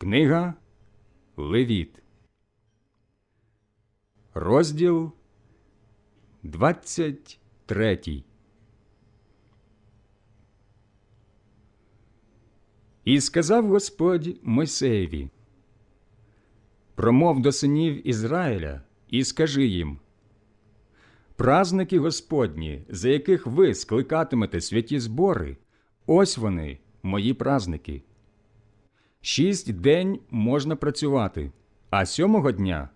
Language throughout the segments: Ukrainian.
Книга Левіт, розділ 23. І сказав Господь Мойсеєві, промов до синів Ізраїля і скажи їм, праздники Господні, за яких ви скликатимете святі збори, ось вони, мої праздники. Шість день можна працювати, а сьомого дня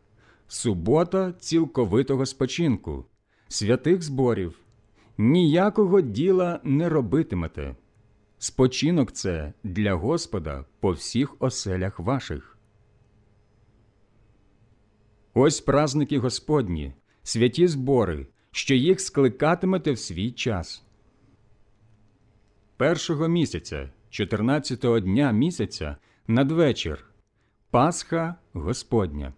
субота цілковитого спочинку, святих зборів, ніякого діла не робитимете. Спочинок це для Господа по всіх оселях ваших. Ось праздники Господні, святі збори, що їх скликатимете в свій час. Першого місяця, 14-го дня місяця, надвечір Пасха Господня.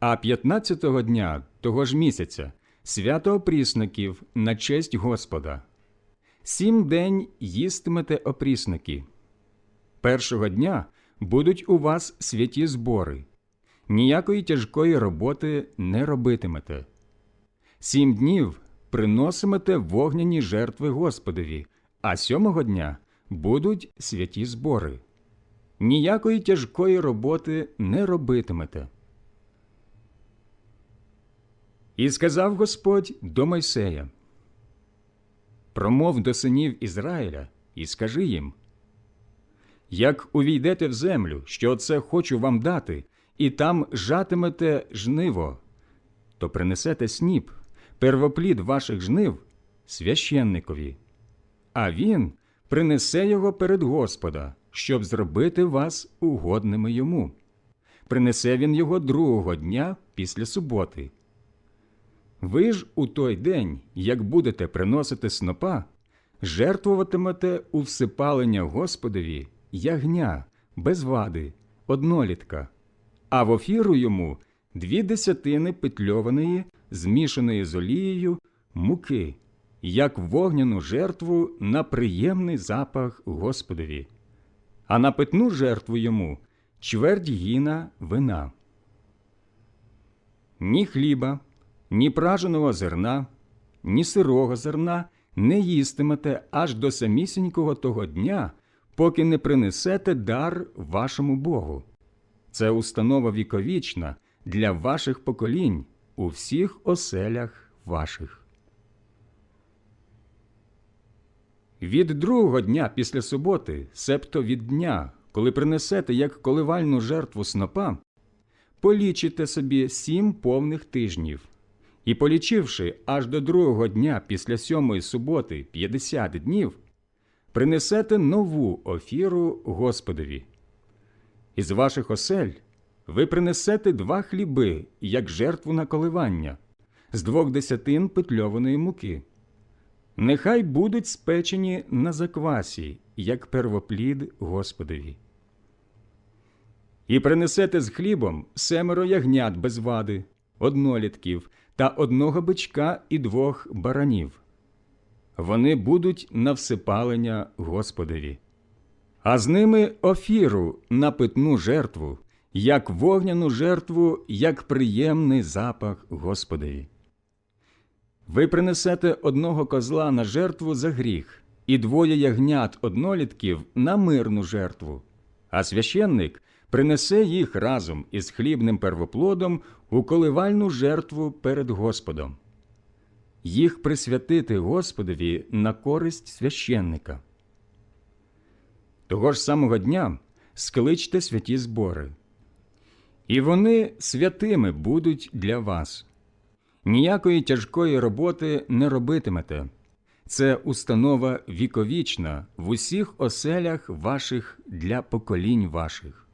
А 15-го дня того ж місяця свято опрісників на честь Господа. Сім день їстимете опрісники. Першого дня будуть у вас святі збори. Ніякої тяжкої роботи не робитимете. Сім днів приносимете вогняні жертви Господові, а сьомого дня будуть святі збори. Ніякої тяжкої роботи не робитимете. І сказав Господь до Мойсея Промов до синів Ізраїля і скажи їм Як увійдете в землю, що оце хочу вам дати, і там жатимете жниво, то принесете сніп, первоплід ваших жнив священникові, а він принесе його перед Господа, щоб зробити вас угодними йому. Принесе він його другого дня після суботи. Ви ж у той день, як будете приносити снопа, жертвуватимете у всипалення Господові ягня без вади, однолітка, а в офіру йому дві десятини петльованої, змішаної з олією, муки, як вогняну жертву на приємний запах Господові, а на питну жертву йому чверть гіна вина. Ні хліба, ні праженого зерна, ні сирого зерна не їстимете аж до самісінького того дня, поки не принесете дар вашому Богу. Це установа віковічна для ваших поколінь у всіх оселях ваших. Від другого дня після суботи, себто від дня, коли принесете як коливальну жертву снопа, полічите собі сім повних тижнів, і, полічивши аж до другого дня після сьомої суботи 50 днів, принесете нову офіру Господові. Із ваших осель ви принесете два хліби, як жертву на коливання, з двох десятин петльованої муки. Нехай будуть спечені на заквасі, як первоплід Господові. І принесете з хлібом семеро ягнят без вади, однолітків та одного бичка і двох баранів. Вони будуть на всипалення Господові. А з ними офіру на питну жертву, як вогняну жертву, як приємний запах Господові. Ви принесете одного козла на жертву за гріх, і двоє ягнят однолітків на мирну жертву, а священник принесе їх разом із хлібним первоплодом у коливальну жертву перед Господом. Їх присвятити Господові на користь священника. Того ж самого дня скличте святі збори, і вони святими будуть для вас. Ніякої тяжкої роботи не робитимете. Це установа віковічна в усіх оселях ваших для поколінь ваших.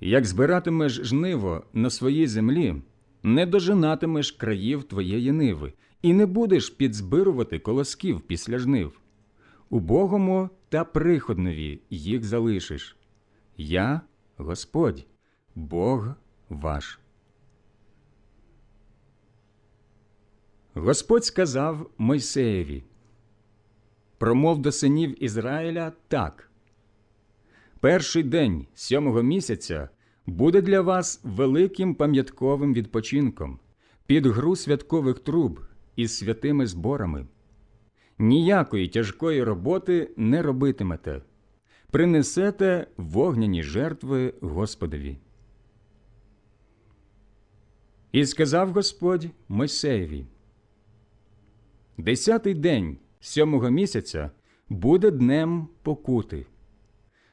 Як збиратимеш жниво на своїй землі, не дожинатимеш країв твоєї ниви, і не будеш підзбирувати колосків після жнив. Убогому та приходнові їх залишиш. Я Господь, Бог ваш. Господь сказав Мойсеєві Промов до синів Ізраїля так перший день сьомого місяця буде для вас великим пам'ятковим відпочинком під гру святкових труб із святими зборами. Ніякої тяжкої роботи не робитимете, принесете вогняні жертви Господові. І сказав Господь Мойсеєві, Десятий день сьомого місяця буде днем покути.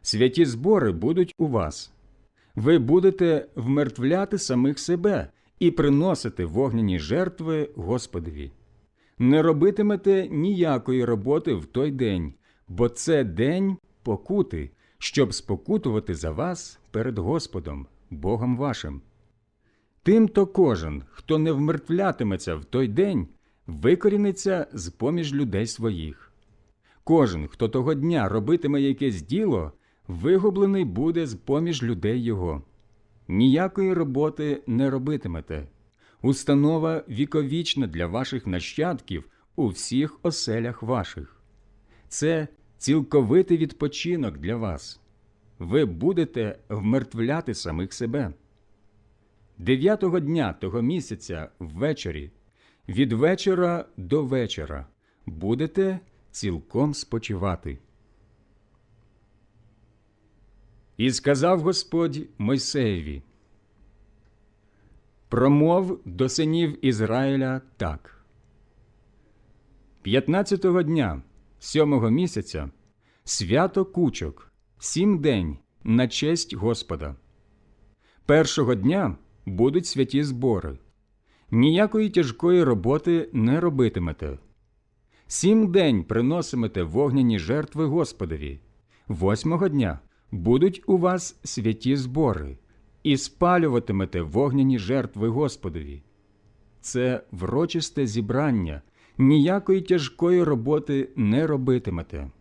Святі збори будуть у вас. Ви будете вмертвляти самих себе і приносити вогняні жертви Господові. Не робитимете ніякої роботи в той день, бо це день покути, щоб спокутувати за вас перед Господом, Богом вашим. Тимто кожен, хто не вмертвлятиметься в той день, викоріниться з поміж людей своїх. Кожен, хто того дня робитиме якесь діло, вигублений буде з поміж людей його. Ніякої роботи не робитимете. Установа віковічна для ваших нащадків у всіх оселях ваших. Це цілковитий відпочинок для вас. Ви будете вмертвляти самих себе. Дев'ятого дня того місяця ввечері, від вечора до вечора, будете цілком спочивати. І сказав Господь Мойсеєві, Промов до синів Ізраїля так. П'ятнадцятого дня сьомого місяця свято кучок, сім день на честь Господа. Першого дня будуть святі збори. Ніякої тяжкої роботи не робитимете. Сім день приносимете вогняні жертви Господові. Восьмого дня будуть у вас святі збори, і спалюватимете вогняні жертви Господові. Це врочисте зібрання, ніякої тяжкої роботи не робитимете.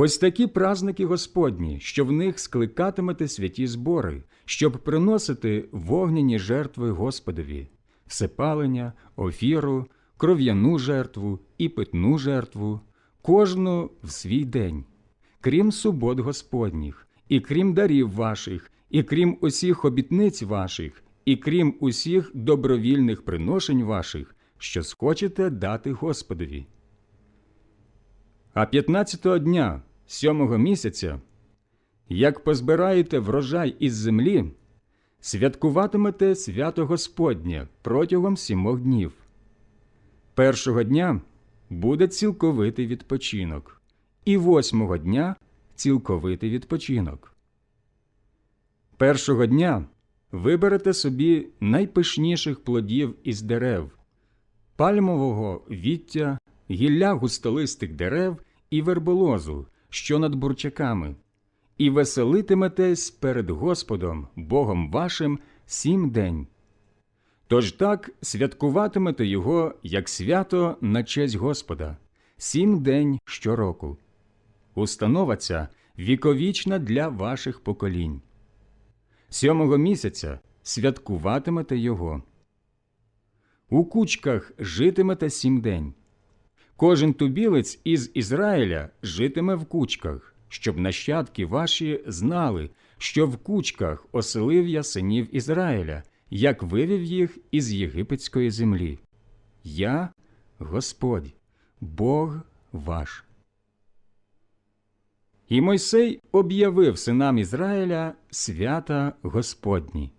Ось такі празники Господні, що в них скликатимете святі збори, щоб приносити вогняні жертви Господові, всепалення, офіру, кров'яну жертву і питну жертву, кожну в свій день, крім субот Господніх, і крім дарів ваших, і крім усіх обітниць ваших, і крім усіх добровільних приношень ваших, що схочете дати Господові. А п'ятнадцятого дня сьомого місяця, як позбираєте врожай із землі, святкуватимете свято Господнє протягом сімох днів. Першого дня буде цілковитий відпочинок, і восьмого дня цілковитий відпочинок. Першого дня виберете собі найпишніших плодів із дерев, пальмового віття, гілля густолистих дерев і верболозу, що над бурчаками, і веселитиметесь перед Господом, Богом вашим, сім день. Тож так святкуватимете його як свято на честь Господа, сім день щороку. Установа віковічна для ваших поколінь. Сьомого місяця святкуватимете його. У кучках житимете сім день. Кожен тубілець із Ізраїля житиме в кучках, щоб нащадки ваші знали, що в кучках оселив я синів Ізраїля, як вивів їх із єгипетської землі. Я Господь, Бог ваш. І Мойсей об'явив синам Ізраїля свята Господні.